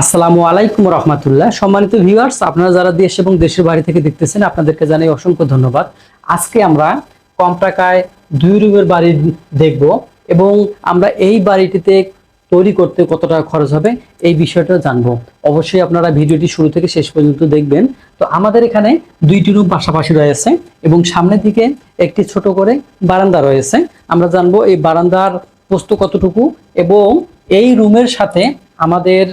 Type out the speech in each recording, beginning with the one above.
আসসালামু আলাইকুম রহমতুল্লাহ। সম্মানিত ভিউয়ার্স আপনারা যারা দেশ এবং দেশের বাড়ি থেকে দেখতেছেন, আপনাদেরকে জানাই অসংখ্য ধন্যবাদ। আজকে আমরা কম টাকায় দুই রুমের বাড়ি দেখব এবং আমরা এই বাড়িটিতে তৈরি করতে কত টাকা খরচ হবে এই বিষয়টা জানব। অবশ্যই আপনারা ভিডিওটি শুরু থেকে শেষ পর্যন্ত দেখবেন। তো আমাদের এখানে দুইটি রুম পাশাপাশি রয়েছে এবং সামনের দিকে একটি ছোট করে বারান্দা রয়েছে। আমরা জানব এই বারান্দার প্রস্থ কতটুকু এবং এই রুমের সাথে আমাদের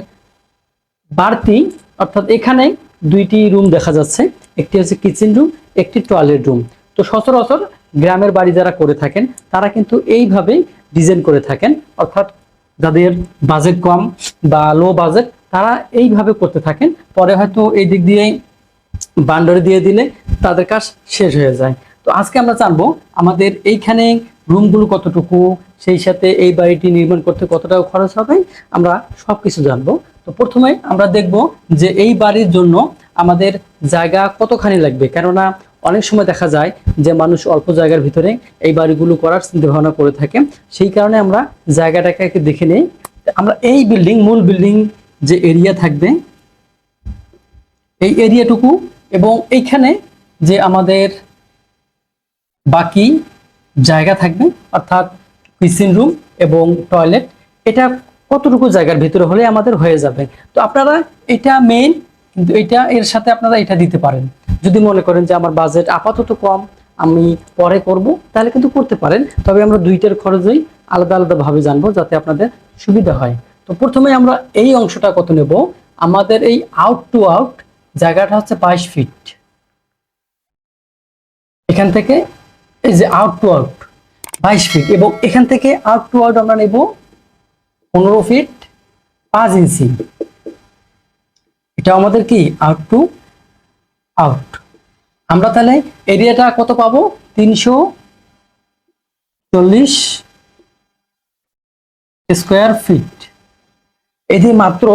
বাড়তি, অর্থাৎ এখানে দুইটি রুম দেখা যাচ্ছে। একটি হচ্ছে কিচেন রুম একটি টয়লেট রুম তো সচরাচর গ্রামের বাড়ি যারা করে থাকেন, তারা কিন্তু এইভাবেই ডিজাইন করে থাকেন। অর্থাৎ যাদের বাজেট কম বা লো বাজেট তারা এইভাবে করতে থাকেন। পরে হয়তো এই দিক দিয়ে বান্ডারে দিয়ে দিলে তাদের কাজ শেষ হয়ে যায়। তো আজকে আমরা জানব আমাদের এইখানে রুমগুলো কতটুকু, সেই সাথে এই বাড়িটি নির্মাণ করতে কত টাকা খরচ হবে, আমরা সব কিছু জানব। তো প্রথমে আমরা দেখব যে এই বাড়ির জন্য আমাদের জায়গা কতখানি লাগবে। কেননা অনেক সময় দেখা যায় যে মানুষ অল্প জায়গার ভিতরে এই বাড়িগুলো করার চিন্তা ভাবনা করে থাকে। সেই কারণে আমরা জায়গাটাকে দেখে নেই। আমরা এই বিল্ডিং, মূল বিল্ডিং যে এরিয়া থাকবে, এই এরিয়াটুকু এবং এইখানে যে আমাদের বাকি জায়গা থাকবে, অর্থাৎ কিচেন রুম এবং টয়লেট, এটা কতটুকু জায়গার ভিতরে হলে আমাদের হয়ে যাবে। তো আপনারা এটা মেইন এটা এর সাথে আপনারা এটা দিতে পারেন। যদি মনে করেন যে আমার বাজেট আপাতত কম, আমি পরে করব, তাহলে কিন্তু করতে পারেন। তবে আমরা দুইটার খরচই আলাদা আলাদা ভাবে জানব যাতে আপনাদের সুবিধা হয়। তো প্রথমে আমরা এই অংশটা কত নেব? আমাদের এই আউট টু আউট জায়গাটা হচ্ছে বাইশ ফিট এখান থেকে এই যে আউট টু আউট বাইশ ফিট এবং এখান থেকে আউট টু আউট আমরা নেব পনেরো ফিট পাঁচ ইঞ্চি এটা আমাদের কি? আউট টু আউট আমরা তাহলে এরিয়াটা কত পাবো? তিনশো চল্লিশ স্কোয়ার ফিট এটি মাত্র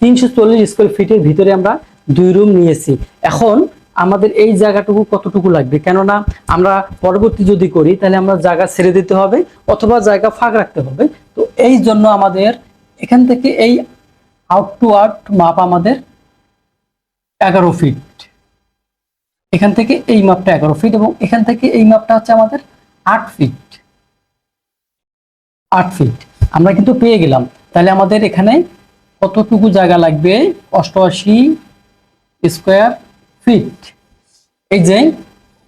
তিনশো চল্লিশ স্কোয়ার ফিটের ভিতরে আমরা দুই রুম নিয়েছি। এখন আমাদের এই জায়গাটুকু কতটুকু লাগবে? কেননা আমরা পরবর্তী যদি করি, তাহলে আমরা জায়গা ছেড়ে দিতে হবে অথবা জায়গা ফাঁক রাখতে হবে। তো এই জন্য আমাদের এখান থেকে এই আউট টু আউট মাপ আমাদের এগারো ফিট এখান থেকে এই মাপটা এগারো ফিট এবং এখান থেকে এই মাপটা হচ্ছে আমাদের আট ফিট আট ফিট আমরা কিন্তু পেয়ে গেলাম। তাহলে আমাদের এখানে কতটুকু জায়গা লাগবে? অষ্টআশি স্কোয়ার ফিট। এই যে,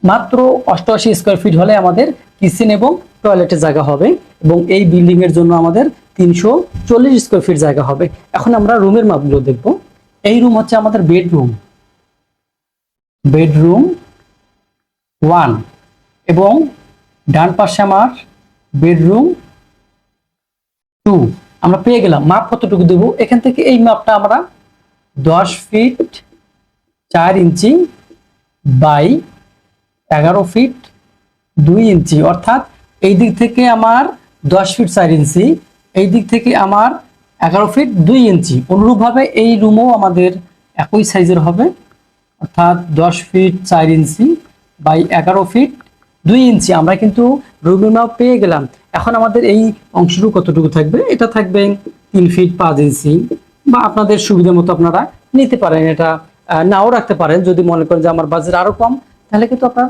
মাত্র অষ্টআশি স্কোয়ার ফিট হলে আমাদের কিচেন এবং টয়লেটের জায়গা হবে এবং এই বিল্ডিং এর জন্য আমাদের তিনশো চল্লিশ স্কোয়ার ফিট জায়গা হবে। এখন আমরা রুমের মাপগুলো দেখব। এই রুম হচ্ছে আমাদের বেডরুম বেডরুম ওয়ান এবং ডান পাশে আমার বেডরুম টু আমরা পেয়ে গেলাম। মাপ কতটুকু দেব? এখান থেকে এই মাপটা আমরা দশ ফিট চার ইঞ্চি বাই এগারো ফিট দুই ইঞ্চি। অর্থাৎ এই দিক থেকে আমার দশ ফিট চার ইঞ্চি, এই দিক থেকে আমার এগারো ফিট দুই ইঞ্চি। অনুরূপভাবে এই রুমও আমাদের একই সাইজের হবে। অর্থাৎ দশ ফিট চার ইঞ্চি বাই এগারো ফিট দুই ইঞ্চি। আমরা কিন্তু রুমের মাপ পেয়ে গেলাম। এখন আমাদের এই অংশটুকু কতটুকু থাকবে? এটা থাকবে তিন ফিট পাঁচ ইঞ্চি। বা আপনাদের সুবিধা মতো আপনারা নিতে পারেন। এটা নাও রাখতে পারেন। যদি মনে করেন যে আমার বাজেট আরও কম, তাহলে কিন্তু আপনার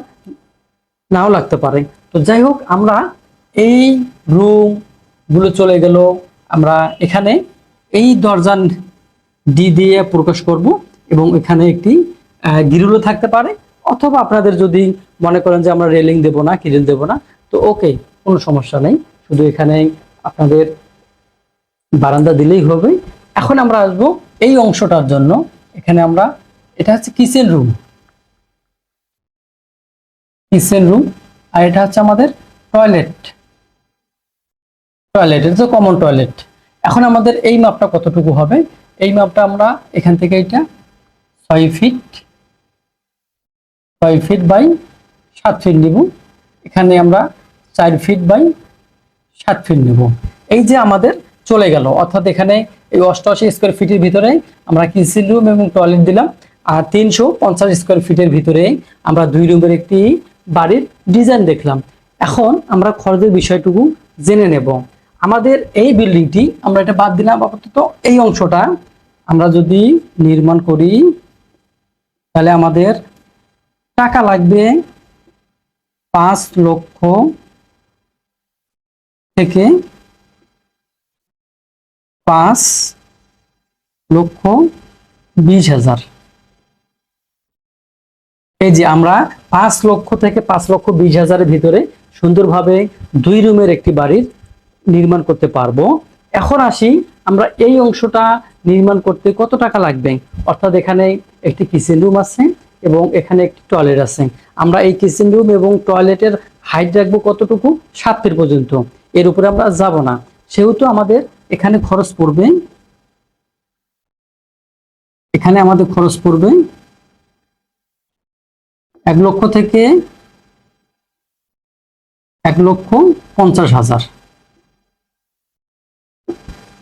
নাও লাগতে পারে। তো যাই হোক, আমরা এই রুমগুলো চলে গেল। আমরা এখানে এই দরজা ডি দিয়ে প্রকাশ করব এবং এখানে একটি গিরুলও থাকতে পারে। অথবা আপনাদের যদি মনে করেন যে আমরা রেলিং দেব না কিরিল দেব না, তো ওকে কোনো সমস্যা নেই। শুধু এখানে আপনাদের বারান্দা দিলেই হবে। এখন আমরা আসব এই অংশটার জন্য। এখানে আমরা এটা হচ্ছে কিচেন রুম। কিচেন রুম আর এটা হচ্ছে আমাদের টয়লেট। টয়লেট, এটা তো কমন টয়লেট এখন আমাদের এই মাপটা কতটুকু হবে? এই মাপটা আমরা এখান থেকে এটা ছয় ফিট ছয় ফিট বাই সাত ফিট নিব। এখানে আমরা চার ফিট বাই সাত ফিট নেব। এই যে আমাদের চলে গেল, অর্থাৎ এখানে এই অষ্টআশি স্কোয়ার ফিটের ভিতরে আমরা কিচেন রুম এবং টয়লেট দিলাম। আর তিনশো পঞ্চাশ স্কোয়ার ফিটের ভিতরে আমরা দুই রুমের একটি বাড়ির ডিজাইন দেখলাম। এখন আমরা খরচের বিষয়টুকু জেনে নেব। আমাদের এই বিল্ডিংটি আমরা এটা বাদ দিলাম, আপাতত এই অংশটা আমরা যদি নির্মাণ করি, তাহলে আমাদের টাকা লাগবে পাঁচ লক্ষ থেকে পাঁচ লক্ষ বিশ হাজার। এই যে আমরা পাঁচ লক্ষ থেকে পাঁচ লক্ষ বিশ হাজারের ভিতরে সুন্দরভাবে দুই রুমের একটি বাড়ির নির্মাণ করতে পারব। এখন আসি আমরা এই অংশটা নির্মাণ করতে কত টাকা লাগবে? অর্থাৎ এখানে একটি কিচেন রুম আছে এবং এখানে একটি টয়লেট আছে। আমরা এই কিচেন রুম এবং টয়লেটের হাইট রাখব কতটুকু? সাত ফিট পর্যন্ত। এর উপরে আমরা যাব না। সেহেতু আমাদের এখানে খরচ পড়বে। এখানে আমাদের খরচ পড়বে এক লক্ষ থেকে এক লক্ষ পঞ্চাশ হাজার।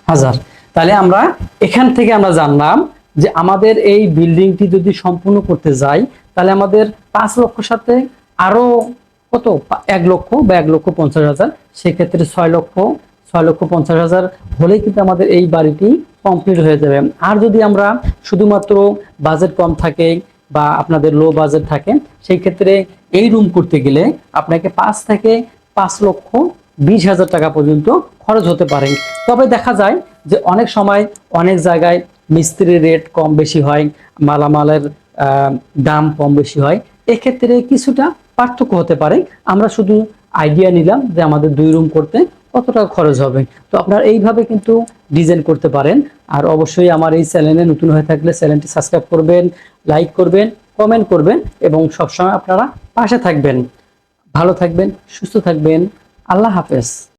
হাজার। তাহলে আমরা এখান থেকে আমরা জানলাম যে আমাদের এই বিল্ডিংটি যদি সম্পূর্ণ করতে যাই, তাহলে আমাদের পাঁচ লক্ষ সাথে আরও কত? এক লক্ষ বা এক লক্ষ পঞ্চাশ হাজার। সেক্ষেত্রে ছয় লক্ষ ছয় লক্ষ পঞ্চাশ হাজার হলেই কিন্তু আমাদের এই বাড়িটি কমপ্লিট হয়ে যাবে। আর যদি আমরা শুধুমাত্র বাজেট কম থাকে বা আপনাদের লো বাজেট থাকে, সেই ক্ষেত্রে এই রুম করতে গেলে আপনাকে পাঁচ থেকে পাঁচ লক্ষ বিশ হাজার টাকা পর্যন্ত খরচ হতে পারে। তবে দেখা যায় যে অনেক সময় অনেক জায়গায় মিস্ত্রির রেট কম বেশি হয়, মালামালের দাম কম বেশি হয়। এক্ষেত্রে কিছুটা পার্থক্য হতে পারে। আমরা শুধু আইডিয়া নিলাম যে আমাদের দুই রুম করতে কত টাকা খরচ হবে? তো আপনারা এইভাবে কিন্তু ডিজাইন করতে পারেন। আর অবশ্যই আমার এই চ্যানেলে নতুন হয়ে থাকলে চ্যানেলটি সাবস্ক্রাইব করবেন লাইক করবেন কমেন্ট করবেন এবং সবসময় আপনারা পাশে থাকবেন। ভালো থাকবেন, সুস্থ থাকবেন। আল্লাহ হাফেজ।